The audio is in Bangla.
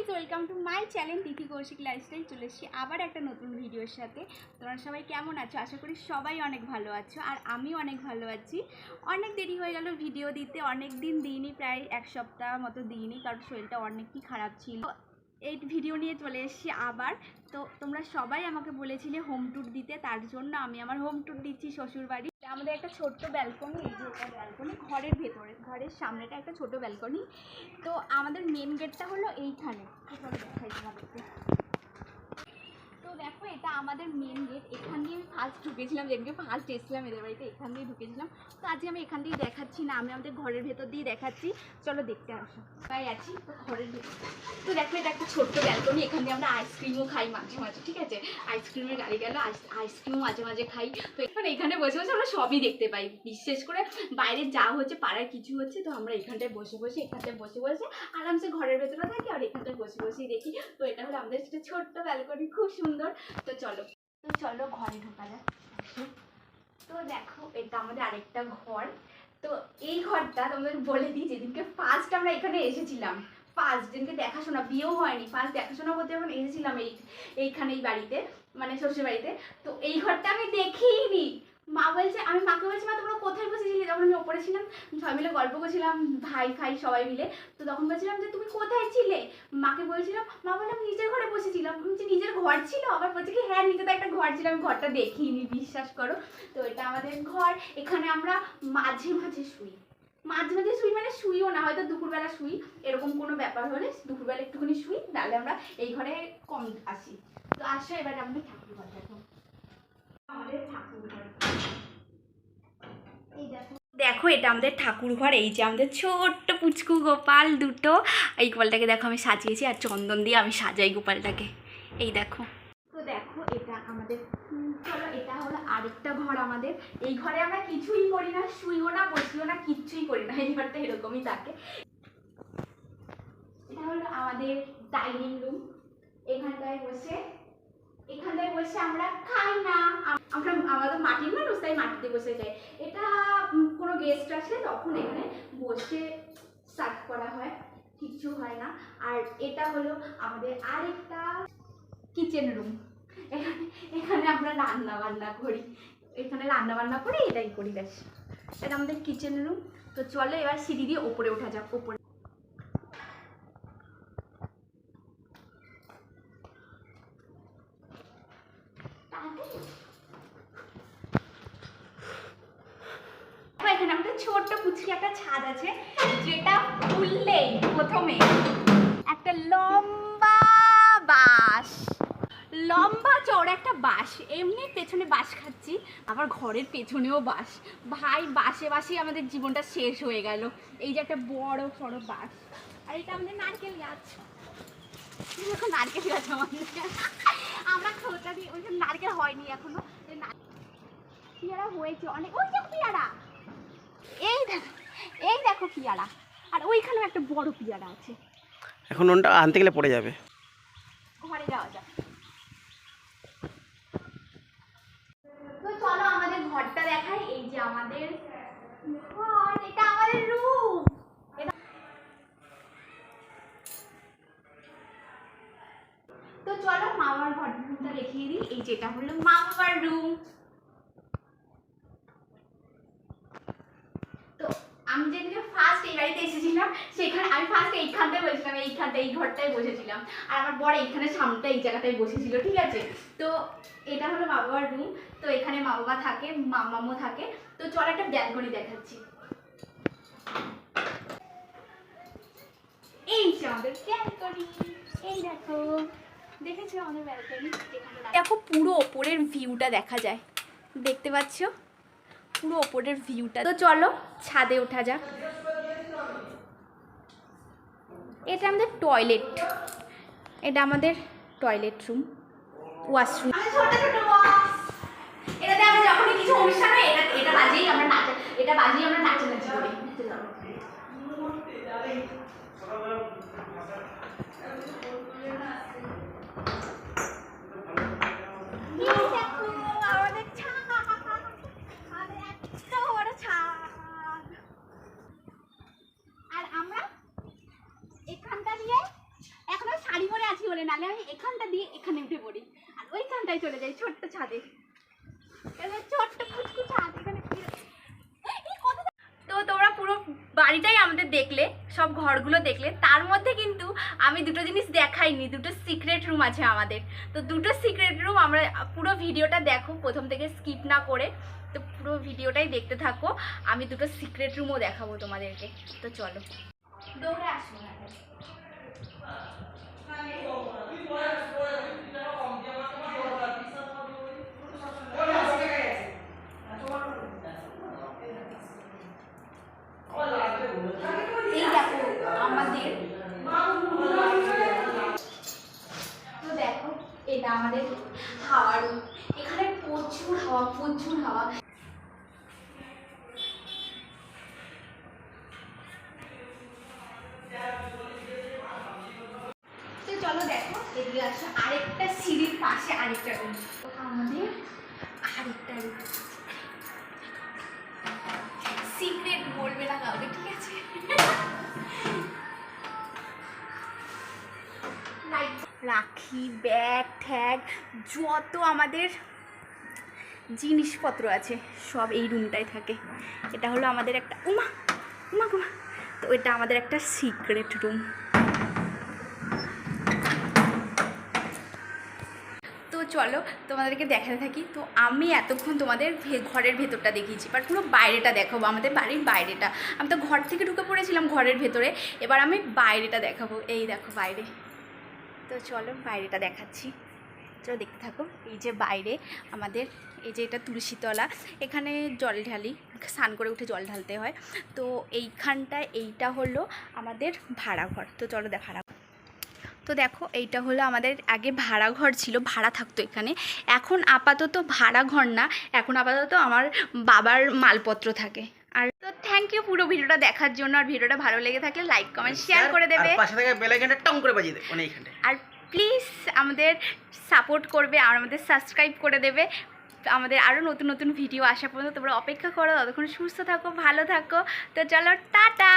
Guys welcome to my channel Tithi Kaushik lifestyle চলে এসেছি আবার একটা নতুন ভিডিওর সাথে। তোমরা সবাই কেমন আছো? আশা করি সবাই অনেক ভালো আছো, আর আমিও অনেক ভালো আছি। অনেক দেরি হয়ে গেল ভিডিও দিতে, অনেক দিন দিইনি, প্রায় এক সপ্তাহ মতো দিইনি, কারণ শরীরটা অনেকই খারাপ ছিল। এই ভিডিও নিয়ে চলে এসেছি আবার। তো তোমরা সবাই আমাকে বলেছিলে হোম ট্যুর দিতে, তার জন্য আমি আমার হোম ট্যুর দিচ্ছি শ্বশুর বাড়ি আমাদের একটা ছোট্ট ব্যালকনি এই যে এটা ব্যালকনি ঘরের ভেতরে, ঘরের সামনেটা একটা ছোট ব্যালকনি তো আমাদের মেন গেটটা হলো এইখানে। দেখাই তোমাদেরকে তো দেখো, এটা আমাদের মেন গেট এখান দিয়ে আমি ফার্স্ট ঢুকেছিলাম, যেদিনকে ফার্স্ট এসেছিলাম এদের বাড়িতে, এখান দিয়ে ঢুকেছিলাম। তো আজকে আমি এখান দিয়ে দেখাচ্ছি না, আমি আমাদের ঘরের ভেতর দিয়ে দেখাচ্ছি। চলো দেখতে আসো। তাই আছি? তো ঘরের ভেতর। তো দেখো, এটা একটা ছোট্ট ব্যালকনি এখান দিয়ে আমরা আইসক্রিমও খাই মাঝে মাঝে, ঠিক আছে? আইসক্রিমের গাড়ি গেল আইসক্রিমও মাঝে মাঝে খাই। তো এখানে এখানে বসে বসে আমরা সবই দেখতে পাই। বিশেষ করে বাইরে যা হচ্ছে পাড়ার কিছু হচ্ছে, তো আমরা এখানটায় বসে বসে, এখানটায় বসে বসে আরামসে ঘরের ভেতরে থাকি আর এখানটায় বসে বসেই দেখি। তো এটা হলো আমাদের একটা ছোট্ট ব্যালকনি খুব সুন্দর তো চলো। তো চলো ঘরে ঢোকা যাক। তো দেখো, এটা আমাদের আরেকটা ঘর। তো এই ঘরটা তোমাদের বলে দিই, যেদিনকে ফার্স্ট আমরা এখানে এসেছিলাম। ফার্স্ট যেদিনকে দেখাশোনা, বিয়েও হয়নি ফার্স্ট দেখাশোনা করতে যখন এসেছিলাম এই, এইখানে এই বাড়িতে মানে শ্বশুর বাড়িতে তো এই ঘরটা আমি দেখিনি। মা বলছে, আমি মাকে বলছি, মা, তোমরা কোথায় বসেছিলে? ছিলাম সবাই মিলে গল্প করছিলাম, ভাই ফাই সবাই মিলে। তো তখন বলছিলাম যে, তুমি কোথায় ছিলে? মাকে বলছিলাম, মা বললাম নিজের ঘরে বসেছিলাম। যে নিজের ঘর ছিল? আবার বলছে কি হ্যাঁ নিজে তো একটা ঘর ছিল, আমি ঘরটা দেখিনি, বিশ্বাস করো। তো এটা আমাদের ঘর। এখানে আমরা মাঝে মাঝে শুই। মাঝে মাঝে শুই মানে শুইও না, হয়তো দুপুরবেলা শুই, এরকম কোনো ব্যাপার হলে দুপুরবেলা একটুখানি শুই তাহলে আমরা এই ঘরে কম আসি। তো আসো এবার, আমরা ঠাকুর ঘর দেখো। আমাদের ঠাকুর ঘর। দেখো, এটা আমাদের ঠাকুর ঘর, এই যে আমাদের ছোট্ট পুচকু গোপাল দুটো। এই গোপালটাকে দেখো, আমি সাজিয়েছি আর চন্দন দিয়ে আমি সাজাই গোপালটাকে। এই দেখো। তো দেখো, এটা আমাদের, চলো, এটা হলো আরেকটা ঘর আমাদের। এই ঘরে আমরা কিছুই করি না, শুইও না, বসিও না, কিচ্ছুই করি না। এই ঘরটা এরকমই থাকে। এটা হলো আমাদের ডাইনিং রুম। এখানটায় বসে এখানটায় বসে আমরা খাই না। আমরা, আমাদের মাটির মানুষ তাই মাটিতে বসে যাই গেস্ট আসে তখন এখানে বসে সার্ভ করা হয়, কিছু হয় না। আর এটা হলো আমাদের আরেকটা কিচেন রুম এখানে এখানে আমরা রান্না বান্না করি। এখানে রান্না বান্না করি, এটাই করি ব্যাস। এটা আমাদের কিচেন রুম তো চলো এবার সিঁড়ি দিয়ে ওপরে ওঠা যাক, ওপরে তো এখানে আমাদের ছোট্ট পুচকি একটা ছাদ আছে, যেটা খুললেই প্রথমে একটা লম্বা বাঁশ। লম্বা চড় একটা বাঁশ। এমনি পেছনে বাঁশ খাচ্ছি, আবার ঘরের পেছনেও বাঁশ। ভাই বাসে বাসেই আমাদের জীবনটা শেষ হয়ে গেল। এই যে একটা বড় বড় বাঁশ। আর এটা আমাদের নারকেল গাছ। দেখো নারকেল গাছ আমাদের। আমরা খোঁচা দিই ওই যে নারকেল হয়নি এখনও। পেয়ারা হয়েছে অনেক। ওই দেখো পেয়ারা। এই দেখো এই দেখো পেয়ারা। আর ওইখানেও একটা বড় পেয়ারা আছে। এখন ওনটা আনতে গেলে পড়ে যাবে। ঘরে যাওয়া যাক। তো চলো আমাদের ঘরটা দেখাই। এই যে আমাদের ঘর এটা আমাদের রুম তো চলো মা বাবার ঘর রুমটা দেখিয়ে দিই। এই যেটা হলো মা বাবার রুম তো আমি যেদিকে ফার্স্ট এই বাড়িতে এসেছিলাম, সেখানে আমি ফার্স্ট এইখানটায় বসেছিলাম এইখানটা এই ঘরটায় বসেছিলাম। আর আমার বড় এইখানে সামনেটা এই জায়গাটায় বসেছিল, ঠিক আছে? তো এটা হলো মা বাবার রুম তো এখানে মা বাবা থাকে মামামও থাকে। তো চল একটা ব্যালকনি দেখাচ্ছি। এই আমাদের এই দেখো, দেখেছ আমাদের দেখো পুরো ওপরের ভিউটা দেখা যায়। দেখতে পাচ্ছ? পুরো ওপরের ভিউটা তো চলো ছাদে ওঠা যাক। এটা আমাদের টয়লেট এটা আমাদের টয়লেট রুম ওয়াশরুম এটা বাজিয়ে এটাতে আমরা যখনই কিছু অনুষ্ঠান হয় এটা এটা বাজেই আমরা নাচ এটা বাজেই আমরা নাচানাচি করি এই দেখো, আমাদের ছাদ। আমাদের এত বড় ছাদ। আর আমরা এখানটা দিয়ে এখনও সারি বলে নালে আমি এখানটা দিয়ে এখানে উঠে পড়ি। আর ওইখানটায় চলে যাই ছোট্ট ছাদে। ছোট্ট তো তোমরা পুরো বাড়িটাই আমাদের দেখলে, সব ঘরগুলো দেখলে। তার মধ্যে কিন্তু আমি দুটো জিনিস দেখাইনি, দুটো সিক্রেট রুম আছে আমাদের। তো দুটো সিক্রেট রুম আমরা পুরো ভিডিওটা দেখো, প্রথম থেকে স্কিপ না করে। তো পুরো ভিডিওটাই দেখতে থাকো। আমি দুটো সিক্রেট রুমও দেখাবো তোমাদেরকে। তো চলো। দৌড়ে আসব না এই সিক্রেট বলবে না কাউকে, ঠিক আছে? রাখি, ব্যাগ ট্যাগ যত আমাদের জিনিসপত্র আছে, সব এই রুমটাই থাকে। এটা হলো আমাদের একটা, উমা উমা উমা। তো এটা আমাদের একটা সিক্রেট রুম তো চলো তোমাদেরকে দেখাতে থাকি। তো আমি এতক্ষণ তোমাদের ঘরের ভেতরটা দেখিয়েছি বাট পুরো বাইরেটা দেখাবো, আমাদের বাড়ির বাইরেটা। আমি তো ঘর থেকে ঢুকে পড়েছিলাম ঘরের ভেতরে, এবার আমি বাইরেটা দেখাবো। এই দেখো বাইরে। তো চলো বাইরেটা দেখাচ্ছি। চলো দেখতে থাকো, এই যে বাইরে আমাদের, এই যে এটা তুলসীতলা। এখানে জল ঢালি, স্নান করে উঠে জল ঢালতে হয়। তো এইখানটায় এইটা হলো আমাদের ভাড়া ঘর তো চলো ভাড়া তো দেখো এইটা হলো আমাদের আগে ভাড়া ঘর ছিল ভাড়া থাকতো এখানে। এখন আপাতত ভাড়া ঘর না এখন আপাতত আমার বাবার মালপত্র থাকে। আর তো থ্যাংক ইউ পুরো ভিডিওটা দেখার জন্য আর ভিডিওটা ভালো লেগে থাকলে লাইক কমেন্ট শেয়ার করে দেবে। আর পাশে থাকা বেল আইকনটা টং করে বাজিয়ে দেবে মানে আর প্লিজ আমাদের সাপোর্ট করবে আর আমাদের সাবস্ক্রাইব করে দেবে। আমাদের আরও নতুন নতুন ভিডিও আসা পর্যন্ত তোমরা অপেক্ষা করো ততক্ষণ সুস্থ থাকো ভালো থাকো। তো চলো টাটা!